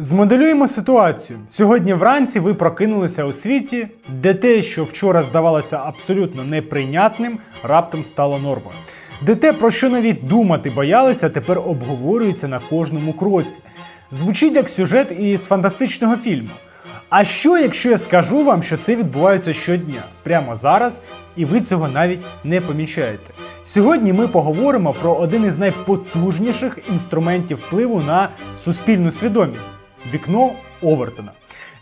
Змоделюємо ситуацію. Сьогодні вранці ви прокинулися у світі, де те, що вчора здавалося абсолютно неприйнятним, раптом стало нормою. Де те, про що навіть думати боялися, тепер обговорюється на кожному кроці. Звучить як сюжет із фантастичного фільму. А що, якщо я скажу вам, що це відбувається щодня, прямо зараз, і ви цього навіть не помічаєте? Сьогодні ми поговоримо про один із найпотужніших інструментів впливу на суспільну свідомість вікно Овертона.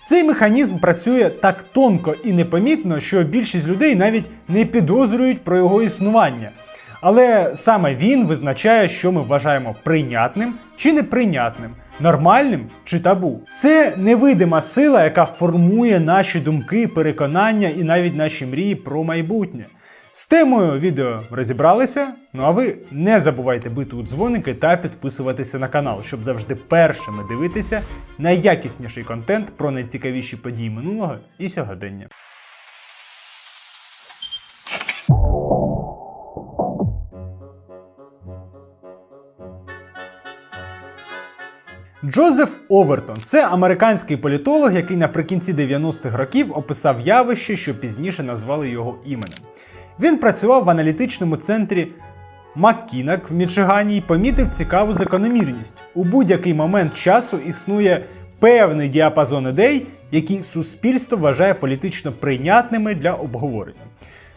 Цей механізм працює так тонко і непомітно, що більшість людей навіть не підозрюють про його існування. Але саме він визначає, що ми вважаємо прийнятним чи неприйнятним, нормальним чи табу. Це невидима сила, яка формує наші думки, переконання і навіть наші мрії про майбутнє. З темою відео розібралися. Ну а ви не забувайте бити у дзвоники та підписуватися на канал, щоб завжди першими дивитися найякісніший контент про найцікавіші події минулого і сьогодення. Джозеф Овертон це американський політолог, який наприкінці 90-х років описав явище, що пізніше назвали його іменем. Він працював в аналітичному центрі Маккінак в Мічигані і помітив цікаву закономірність. У будь-який момент часу існує певний діапазон ідей, які суспільство вважає політично прийнятними для обговорення.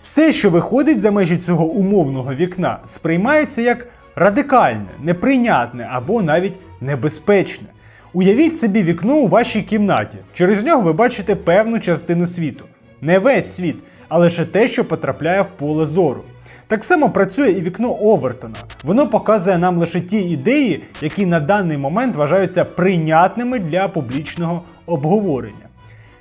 Все, що виходить за межі цього умовного вікна, сприймається як радикальне, неприйнятне або навіть небезпечне. Уявіть собі вікно у вашій кімнаті. Через нього ви бачите певну частину світу. Не весь світ, а лише те, що потрапляє в поле зору. Так само працює і вікно Овертона. Воно показує нам лише ті ідеї, які на даний момент вважаються прийнятними для публічного обговорення.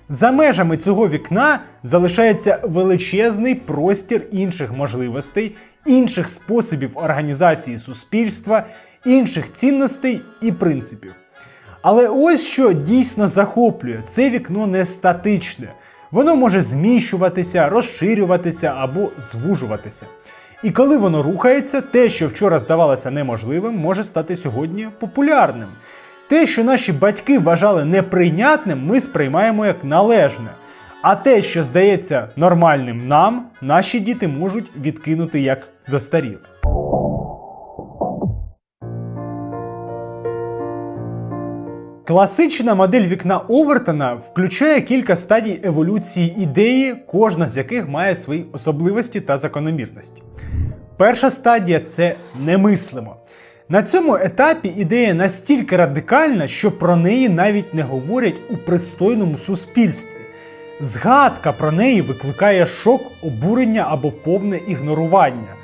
За межами цього вікна залишається величезний простір інших можливостей, інших способів організації суспільства, інших цінностей і принципів. Але ось що дійсно захоплює, це вікно не статичне. Воно може зміщуватися, розширюватися або звужуватися. І коли воно рухається, те, що вчора здавалося неможливим, може стати сьогодні популярним. Те, що наші батьки вважали неприйнятним, ми сприймаємо як належне. А те, що здається нормальним нам, наші діти можуть відкинути як застаріле. Класична модель вікна Овертона включає кілька стадій еволюції ідеї, кожна з яких має свої особливості та закономірності. Перша стадія це немислимо. На цьому етапі ідея настільки радикальна, що про неї навіть не говорять у пристойному суспільстві. Згадка про неї викликає шок, обурення або повне ігнорування.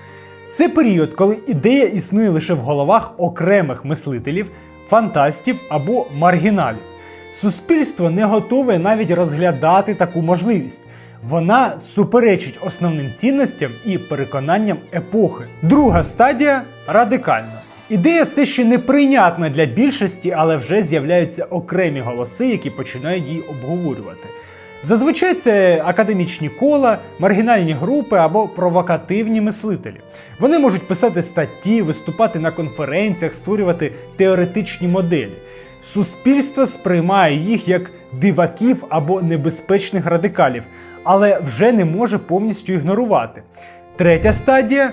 Це період, коли ідея існує лише в головах окремих мислителів, фантастів або маргіналів. Суспільство не готове навіть розглядати таку можливість. Вона суперечить основним цінностям і переконанням епохи. Друга стадія радикальна. Ідея все ще неприйнятна для більшості, але вже з'являються окремі голоси, які починають її обговорювати. Зазвичай це академічні кола, маргінальні групи або провокативні мислителі. Вони можуть писати статті, виступати на конференціях, створювати теоретичні моделі. Суспільство сприймає їх як диваків або небезпечних радикалів, але вже не може повністю ігнорувати. Третя стадія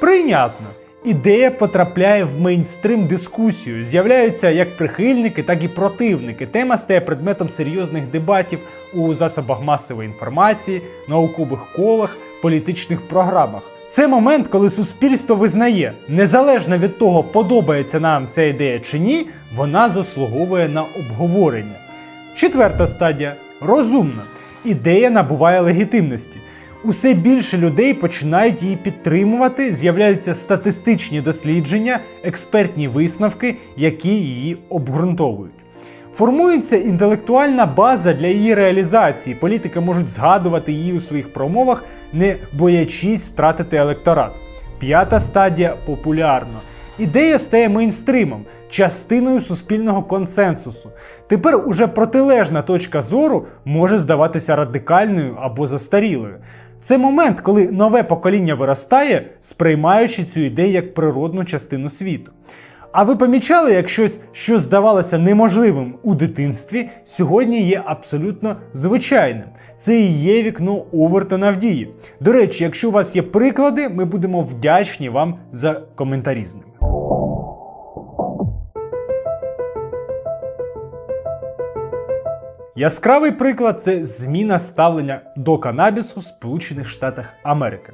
прийнятно. Ідея потрапляє в мейнстрим дискусію. З'являються як прихильники, так і противники. Тема стає предметом серйозних дебатів у засобах масової інформації, наукових колах, політичних програмах. Це момент, коли суспільство визнає, незалежно від того, подобається нам ця ідея чи ні, вона заслуговує на обговорення. Четверта стадія розумна. Ідея набуває легітимності. Усе більше людей починають її підтримувати, з'являються статистичні дослідження, експертні висновки, які її обґрунтовують. Формується інтелектуальна база для її реалізації. Політики можуть згадувати її у своїх промовах, не боячись втратити електорат. П'ята стадія популярно. Ідея стає мейнстримом, частиною суспільного консенсусу. Тепер уже протилежна точка зору може здаватися радикальною або застарілою. Це момент, коли нове покоління виростає, сприймаючи цю ідею як природну частину світу. А ви помічали, як щось, що здавалося неможливим у дитинстві, сьогодні є абсолютно звичайним. Це і є вікно Овертона в дії. До речі, якщо у вас є приклади, ми будемо вдячні вам за коментарі. Яскравий приклад це зміна ставлення до канабісу в Сполучених Штатах Америки.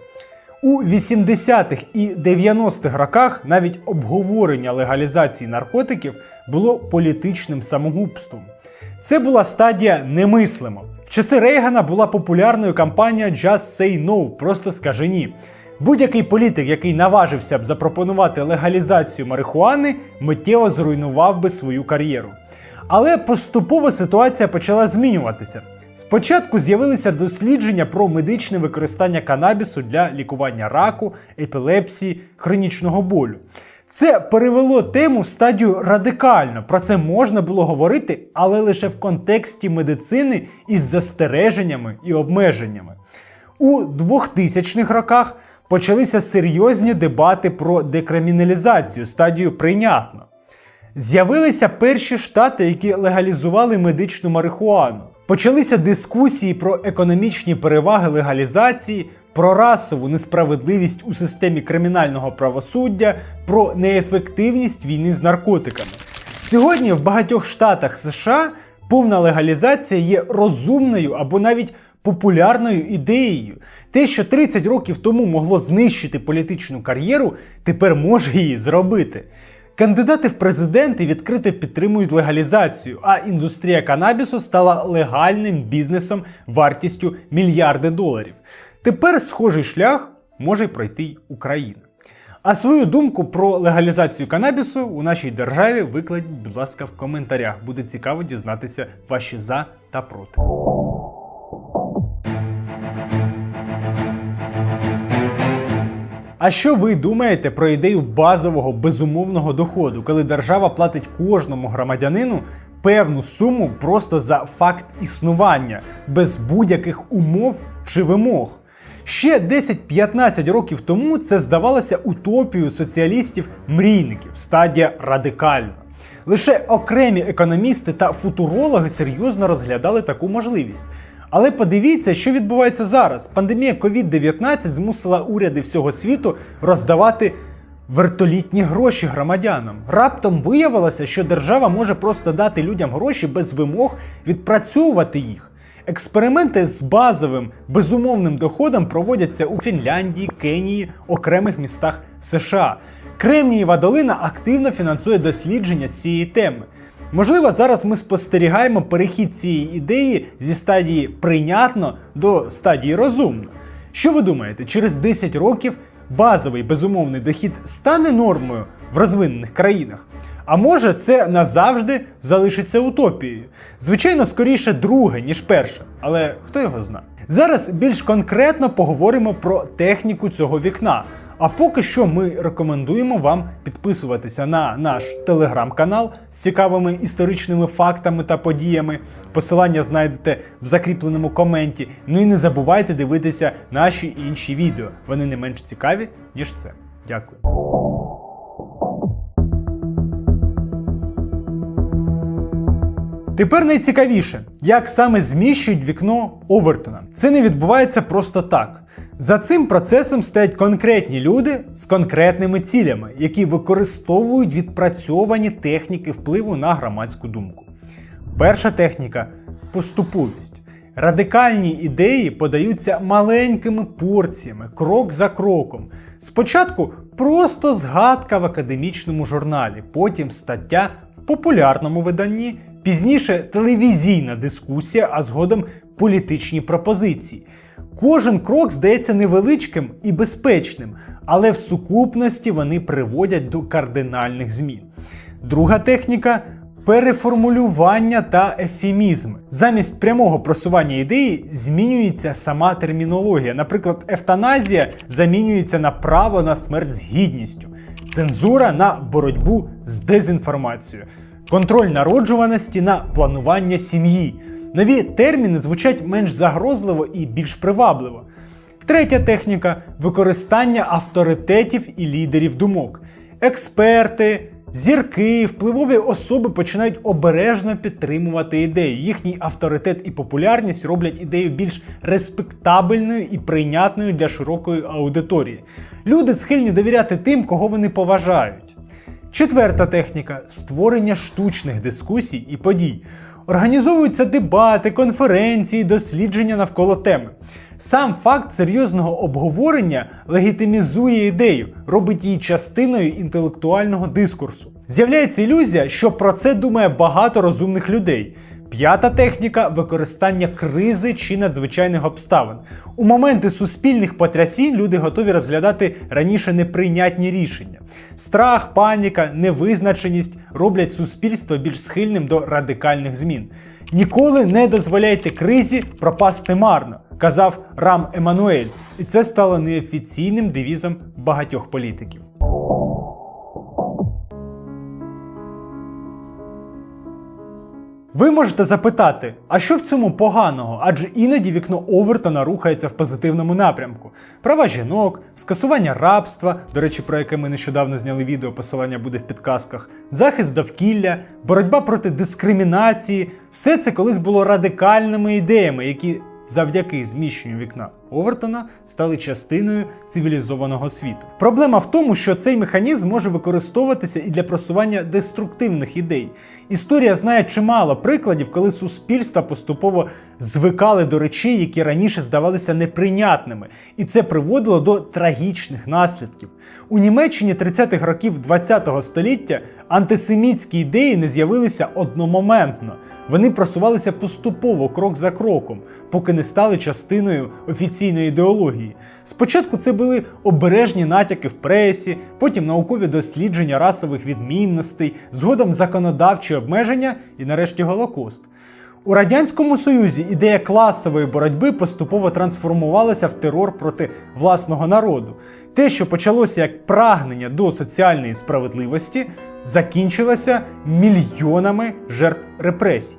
У 80-х і 90-х роках навіть обговорення легалізації наркотиків було політичним самогубством. Це була стадія немислимо. В часи Рейгана була популярною кампанія Just Say No, просто скажи ні. Будь-який політик, який наважився б запропонувати легалізацію марихуани, миттєво зруйнував би свою кар'єру. Але поступово ситуація почала змінюватися. Спочатку з'явилися дослідження про медичне використання канабісу для лікування раку, епілепсії, хронічного болю. Це перевело тему в стадію радикально. Про це можна було говорити, але лише в контексті медицини із застереженнями і обмеженнями. У 2000-х роках почалися серйозні дебати про декриміналізацію, стадію прийнятно. З'явилися перші штати, які легалізували медичну марихуану. Почалися дискусії про економічні переваги легалізації, про расову несправедливість у системі кримінального правосуддя, про неефективність війни з наркотиками. Сьогодні в багатьох штатах США повна легалізація є розумною або навіть популярною ідеєю. Те, що 30 років тому могло знищити політичну кар'єру, тепер може її зробити. Кандидати в президенти відкрито підтримують легалізацію, а індустрія канабісу стала легальним бізнесом вартістю мільярди доларів. Тепер схожий шлях може пройти й Україна. А свою думку про легалізацію канабісу у нашій державі викладіть, будь ласка, в коментарях. Буде цікаво дізнатися ваші за та проти. А що ви думаєте про ідею базового безумовного доходу, коли держава платить кожному громадянину певну суму просто за факт існування, без будь-яких умов чи вимог? Ще 10-15 років тому це здавалося утопією соціалістів-мрійників, стадія радикальна. Лише окремі економісти та футурологи серйозно розглядали таку можливість. Але подивіться, що відбувається зараз. Пандемія COVID-19 змусила уряди всього світу роздавати вертолітні гроші громадянам. Раптом виявилося, що держава може просто дати людям гроші без вимог відпрацьовувати їх. Експерименти з базовим безумовним доходом проводяться у Фінляндії, Кенії, окремих містах США. Кремнієва долина активно фінансує дослідження з цієї теми. Можливо, зараз ми спостерігаємо перехід цієї ідеї зі стадії прийнятно до стадії розумно. Що ви думаєте, через 10 років базовий безумовний дохід стане нормою в розвинених країнах? А може, це назавжди залишиться утопією? Звичайно, скоріше друге, ніж перше, але хто його знає. Зараз більш конкретно поговоримо про техніку цього вікна. А поки що ми рекомендуємо вам підписуватися на наш телеграм-канал з цікавими історичними фактами та подіями. Посилання знайдете в закріпленому коменті. Ну і не забувайте дивитися наші інші відео. Вони не менш цікаві, ніж це. Дякую. Тепер найцікавіше, як саме зміщують вікно Овертона. Це не відбувається просто так. За цим процесом стоять конкретні люди з конкретними цілями, які використовують відпрацьовані техніки впливу на громадську думку. Перша техніка поступовість. Радикальні ідеї подаються маленькими порціями, крок за кроком. Спочатку просто згадка в академічному журналі, потім стаття в популярному виданні, пізніше телевізійна дискусія, а згодом політичні пропозиції. Кожен крок здається невеличким і безпечним, але в сукупності вони приводять до кардинальних змін. Друга техніка переформулювання та ефемізми. Замість прямого просування ідеї змінюється сама термінологія. Наприклад, евтаназія замінюється на право на смерть з гідністю, цензура на боротьбу з дезінформацією, контроль народжуваності на планування сім'ї. Нові терміни звучать менш загрозливо і більш привабливо. Третя техніка використання авторитетів і лідерів думок. Експерти, Зірки, впливові особи починають обережно підтримувати ідею. Їхній авторитет і популярність роблять ідею більш респектабельною і прийнятною для широкої аудиторії. Люди схильні довіряти тим, кого вони поважають. Четверта техніка створення штучних дискусій і подій. Організовуються дебати, конференції, дослідження навколо теми. Сам факт серйозного обговорення легітимізує ідею, робить її частиною інтелектуального дискурсу. З'являється ілюзія, що про це думає багато розумних людей. П'ята техніка використання кризи чи надзвичайних обставин. У моменти суспільних потрясінь люди готові розглядати раніше неприйнятні рішення. Страх, паніка, невизначеність роблять суспільство більш схильним до радикальних змін. Ніколи не дозволяйте кризі пропасти марно, казав Рам Еммануель, і це стало неофіційним девізом багатьох політиків. Ви можете запитати, а що в цьому поганого? Адже іноді вікно Овертона рухається в позитивному напрямку. Права жінок, скасування рабства, до речі, про яке ми нещодавно зняли відео, посилання буде в підказках, захист довкілля, боротьба проти дискримінації все це колись було радикальними ідеями, які завдяки зміщенню вікна Овертона стали частиною цивілізованого світу. Проблема в тому, що цей механізм може використовуватися і для просування деструктивних ідей. Історія знає чимало прикладів, коли суспільства поступово звикали до речей, які раніше здавалися неприйнятними, і це приводило до трагічних наслідків. У Німеччині 30-х років ХХ століття антисемітські ідеї не з'явилися одномоментно. Вони просувалися поступово, крок за кроком, поки не стали частиною офіційної ідеології. Спочатку це були обережні натяки в пресі, потім наукові дослідження расових відмінностей, згодом законодавчі обмеження і нарешті Голокост. У Радянському Союзі ідея класової боротьби поступово трансформувалася в терор проти власного народу. Те, що почалося як прагнення до соціальної справедливості, закінчилося мільйонами жертв репресій.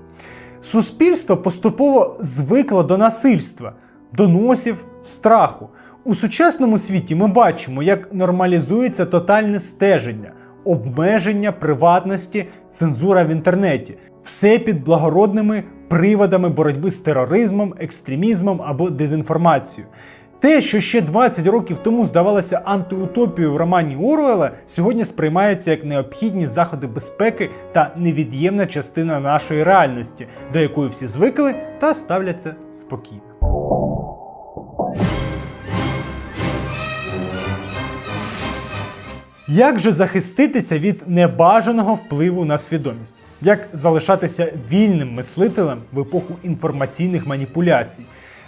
Суспільство поступово звикло до насильства, доносів, страху. У сучасному світі ми бачимо, як нормалізується тотальне стеження, обмеження приватності, цензура в інтернеті, все під благородними приводами боротьби з тероризмом, екстремізмом або дезінформацією. Те, що ще 20 років тому здавалося антиутопією в романі Оруела, сьогодні сприймається як необхідні заходи безпеки та невід'ємна частина нашої реальності, до якої всі звикли та ставляться спокійно. Як же захиститися від небажаного впливу на свідомість? Як залишатися вільним мислителем в епоху інформаційних маніпуляцій?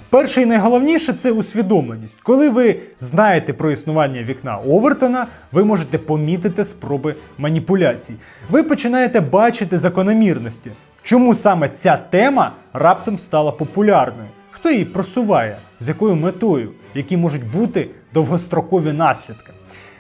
Перше і найголовніше це усвідомленість. Коли ви знаєте про існування вікна Овертона, ви можете помітити спроби маніпуляцій. Ви починаєте бачити закономірності. Чому саме ця тема раптом стала популярною? Хто її просуває? З якою метою? Які можуть бути довгострокові наслідки?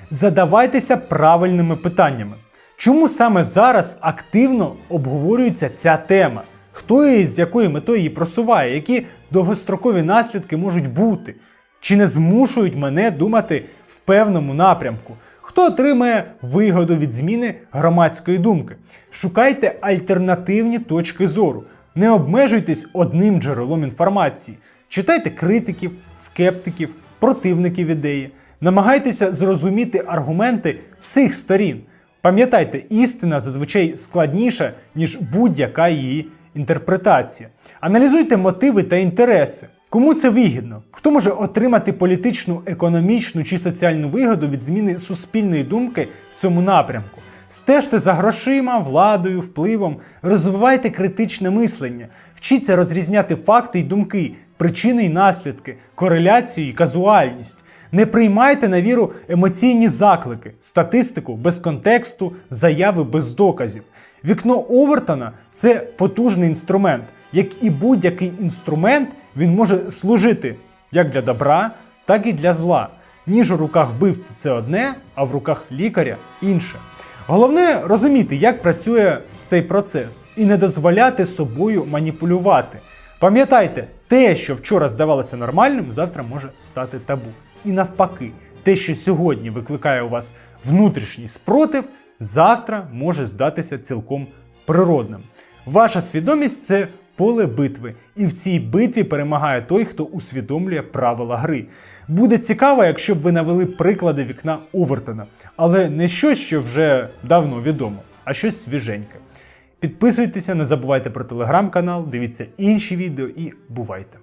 Задавайтеся правильними питаннями. Чому саме зараз активно обговорюється ця тема? Хто і з якою метою її просуває? Які довгострокові наслідки можуть бути? Чи не змушують мене думати в певному напрямку? Хто отримає вигоду від зміни громадської думки? Шукайте альтернативні точки зору. Не обмежуйтесь одним джерелом інформації. Читайте критиків, скептиків, противників ідеї. Намагайтеся зрозуміти аргументи всіх сторін. Пам'ятайте, істина зазвичай складніша, ніж будь-яка її інтерпретація. Аналізуйте мотиви та інтереси. Кому це вигідно? Хто може отримати політичну, економічну чи соціальну вигоду від зміни суспільної думки в цьому напрямку? Стежте за грошима, владою, впливом, розвивайте критичне мислення, вчіться розрізняти факти й думки, причини й наслідки, кореляцію і казуальність. Не приймайте на віру емоційні заклики, статистику без контексту, заяви без доказів. Вікно Овертона це потужний інструмент. Як і будь-який інструмент, він може служити як для добра, так і для зла. Ніж у руках вбивці це одне, а в руках лікаря інше. Головне розуміти, як працює цей процес, і не дозволяти собою маніпулювати. Пам'ятайте, те, що вчора здавалося нормальним, завтра може стати табу. І навпаки, те, що сьогодні викликає у вас внутрішній спротив, завтра може здатися цілком природним. Ваша свідомість це поле битви, і в цій битві перемагає той, хто усвідомлює правила гри. Буде цікаво, якщо б ви навели приклади вікна Овертона, але не щось, що вже давно відомо, а щось свіженьке. Підписуйтеся, не забувайте про телеграм-канал, дивіться інші відео і бувайте!